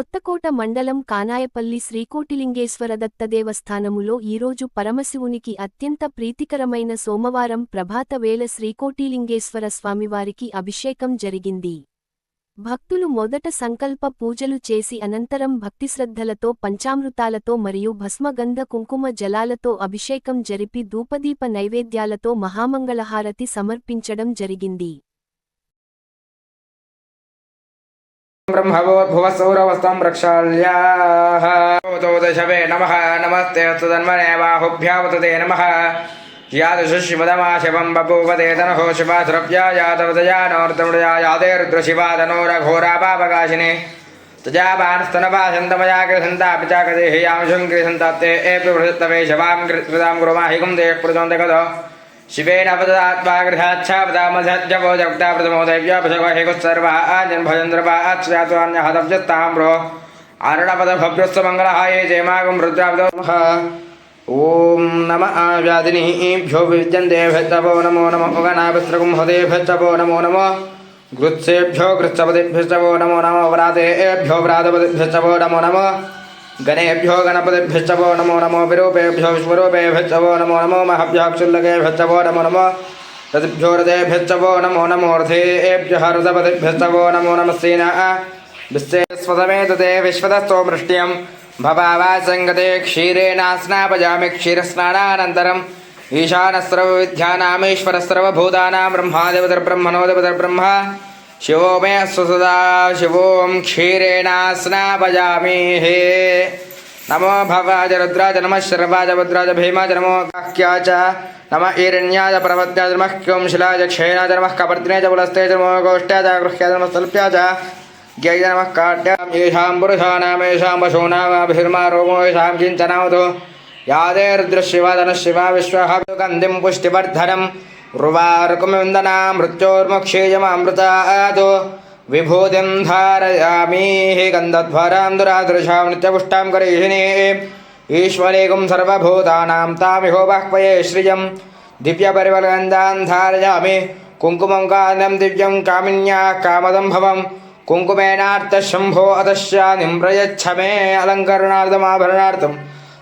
కొత్తకోట మండలం కానాయపల్లి శ్రీకోటిలింగేశ్వర దత్త దేవస్థానములో ఈరోజు పరమశివునికి అత్యంత ప్రీతికరమైన సోమవారం ప్రభాత వేళ శ్రీకోటిలింగేశ్వర స్వామివారికి అభిషేకం జరిగింది. భక్తులు మొదట సంకల్ప పూజలు చేసి అనంతరం భక్తిశ్రద్ధలతో పంచామృతాలతో మరియు భస్మగంధ కుంకుమ జలాలతో అభిషేకం జరిపి ధూపదీప నైవేద్యాలతో మహామంగళహారతి సమర్పించడం జరిగింది. ब्रह्मवोद्भुवसौरवस्तं प्रक्षाल्याः दशवे नमः। नमस्ते अस्तु तन्मने बाहुभ्यावतु ते नमः। यादृशिवदमाशिवं बभूवते तनहो शिवासुरभ्या यादवदयानोर्तमुदया यादे रुद्रशिवादनोरघोरापापकाशिने तजापानस्तनपाशन्तमया गृहन्तापि च कदेहयांशं गृहन्तात्ते एपि बृहत्तवे शवां कृतां गुरुमाहिकं देः प्रचोदकतो शिवेन पदात्मा गृहाच्छापदामध्यापो जगता प्रथमो दैव्यापशवहेकुः सर्वः आजन्भजन्द्रवा आच्छ्रात्वान्यहतव्यस्ताम्रो आरुणपदभव्यस्व मङ्गलहाये जयमागं रुद्रापदोमः ॐ नम आव्यादिनीभ्यो विद्यन्तेभ्यस्तपो नमो नमो उगनाभिस्त्रगुं हृदेभ्यस्तपो नमो नमो गृत्सेभ्यो गृत्सपतिभ्यस्तपो नमो नमो व्रातेभ्यो व्रातपतिभ्यस्तपो नमो नमो गणेभ्यो गणपतिभ्यश्चवो नमो नमो विरूपेभ्यो विश्वरूपेभ्यश्चवो नमो नमो महभ्यः क्षुल्लकेभ्यश्चवो नमो नमो रतिभ्यो रथेभ्यश्चवो नमो नमो रथेभ्यः रथपतिभ्यश्चवो नमो नमः सेना विश्वेस्वतमेतते विश्वतस्थो मृष्ट्यं भवावासङ्गते क्षीरेण स्नापयामि क्षीरस्नानानन्तरम् ईशानस्रवविद्यानामीश्वरस्रवभूतानां ब्रह्मादिपतिर्ब्रह्मणोदिपतिर्ब्रह्म शिवो मे स्वसदा शिवों क्षीरेण स्नापयामि हे। नमो भवाज रुद्राज नमः शर्वाज भद्राज भीमाज नमो काह्या च। नम ईरण्याय पर्वत्याज नमः क्यों शिलाय क्षेनाय नमः कपर्दिने च पुलस्ते नमो गोष्ठ्याज गृह्याज नमः तल्प्याज ज्ञाय नमः काट्यां येषां पुरुषाणाम्, येषां पशूनामभिर्मा रोमो, येषां किञ्चनावतो। यादे रुद्रशिवादनः शिवा विश्वः गन्धिं पुष्टिवर्धनम्। उर्वारुकमिन्दना मृत्योर्मुक्षेयमामृतादो। विभूतिं धारयामि गन्धध्वरां दुरादृशां नित्यपुष्टां करीहिणे ईश्वरेकं सर्वभूतानां तामिहो बाह्वये श्रियं। दिव्यपरिमलगन्धान् धारयामि। कुङ्कुमं कालं दिव्यं कामिन्या कामदं कुङ्कुमेनार्थशम्भो प्रयच्छ मे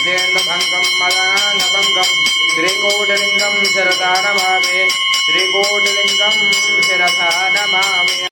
बुद्धेन्दभङ्गं मदानभङ्गं श्रीकोटिलिङ्गं शिरसा नमामि श्रीकोटिलिङ्गं शिरसा नमामि